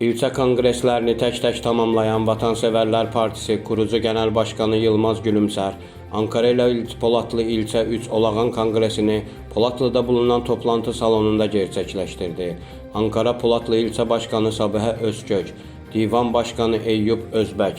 İlçe kongreslerini tek tek tamamlayan Vatanseverler Partisi kurucu genel başkanı Yılmaz Gülümser, Ankara ile İl- Polatlı ilçe 3 Olağan Kongresini Polatlı'da bulunan toplantı salonunda gerçekleştirdi. Ankara Polatlı ilçe başkanı Sabiha Özkök, Divan Başkanı Eyüp Özbək,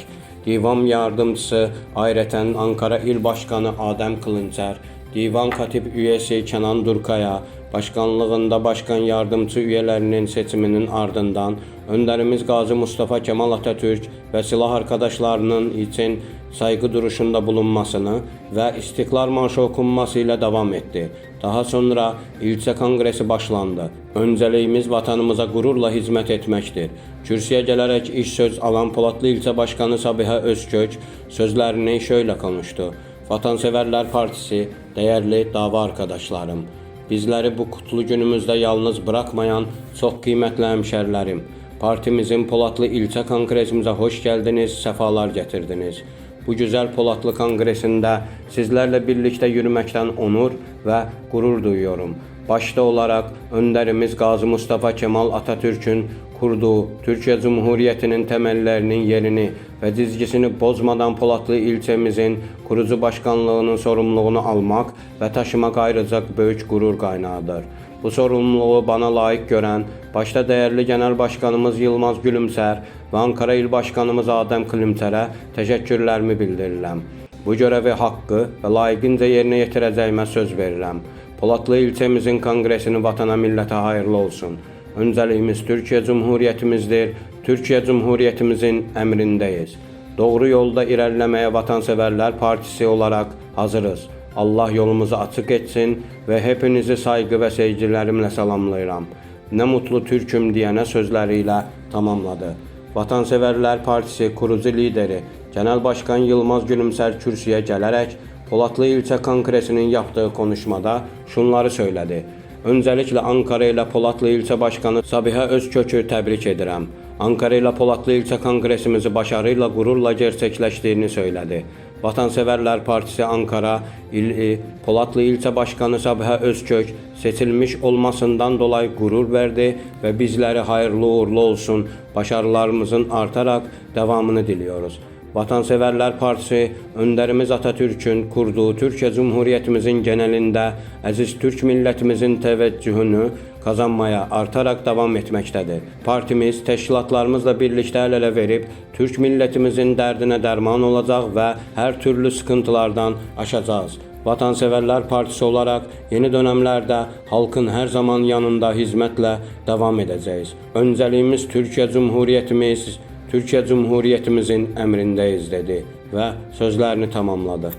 Divan Yardımcısı Ayrətən Ankara İl Başkanı Adəm Kılınçər, Divan Katip üyesi Kenan Durkaya, başkanlığında başkan yardımcı üyelerinin seçiminin ardından önderimiz Gazi Mustafa Kemal Atatürk ve silah arkadaşlarının için saygı duruşunda bulunmasını ve İstiklal Marşı okunması ile devam etti. Daha sonra ilçe kongresi başlandı. Önceliğimiz vatanımıza gururla hizmet etmektir. Kürsüye gelerek iş söz alan Polatlı İlçe Başkanı Sabiha Özkök sözlerini şöyle konuştu. Vatanseverler Partisi, değerli dava arkadaşlarım, bizleri bu kutlu günümüzde yalnız bırakmayan çok kıymetli hemşerilerim, partimizin Polatlı ilçe kongresimize hoş geldiniz, sefalar getirdiniz. Bu güzel Polatlı Kongresinde sizlerle birlikte yürümekten onur ve gurur duyuyorum. Başta olarak önderimiz Gazi Mustafa Kemal Atatürk'ün kurduğu Türkiye Cumhuriyeti'nin temellerinin yerini ve dizgisini bozmadan Polatlı ilçemizin kurucu başkanlığının sorumluluğunu almak ve taşımak ayrıca büyük gurur kaynağıdır. Bu sorumluluğu bana layık gören başta değerli Genel Başkanımız Yılmaz Gülümser ve Ankara İl Başkanımız Adem Klimter'e teşekkürlerimi bildirirəm. Bu görevi hakkı ve layıkınca yerine yetireceğime söz verirəm. Polatlı ilçemizin kongresini vatana millete hayırlı olsun. Önceliğimiz Türkiye Cumhuriyetimizdir. Türkiye Cumhuriyetimizin emrindeyiz. Doğru yolda ilerlemeye Vatanseverler Partisi olarak hazırız. Allah yolumuzu açık etsin ve hepinizi saygı ve sevgilerimle selamlayıram. Ne mutlu Türk'üm diyene sözleriyle tamamladı. Vatanseverler Partisi kurucu lideri Genel Başkan Yılmaz Gülümser kürsüye gələrək Polatlı ilçe kongresinin yaptığı konuşmada şunları söyledi. Öncelikle Ankara ile Polatlı ilçe başkanı Sabiha Özkök'ü tebrik edirəm. Ankara ile Polatlı ilçe kongresimizi başarıyla gururla gerçekleştiğini söyledi. Vatanseverler Partisi Ankara İl Polatlı ilçe başkanı Sabiha Özkök seçilmiş olmasından dolayı gurur verdi ve bizleri hayırlı uğurlu olsun, başarılarımızın artarak devamını diliyoruz. Vatanseverler Partisi önderimiz Atatürk'ün kurduğu Türkiye Cumhuriyetimizin genelinde aziz Türk milletimizin teveccühünü kazanmaya artarak devam etmektedir. Partimiz teşkilatlarımızla birlikte el ele verip Türk milletimizin derdine derman olacak ve her türlü sıkıntılardan aşacağız. Vatanseverler Partisi olarak yeni dönemlerde halkın her zaman yanında hizmetle devam edeceğiz. Önceliğimiz Türkiye Cumhuriyetimiz Türkiyə Cümhuriyyətimizin əmrindəyiz dedi və sözlərini tamamladı.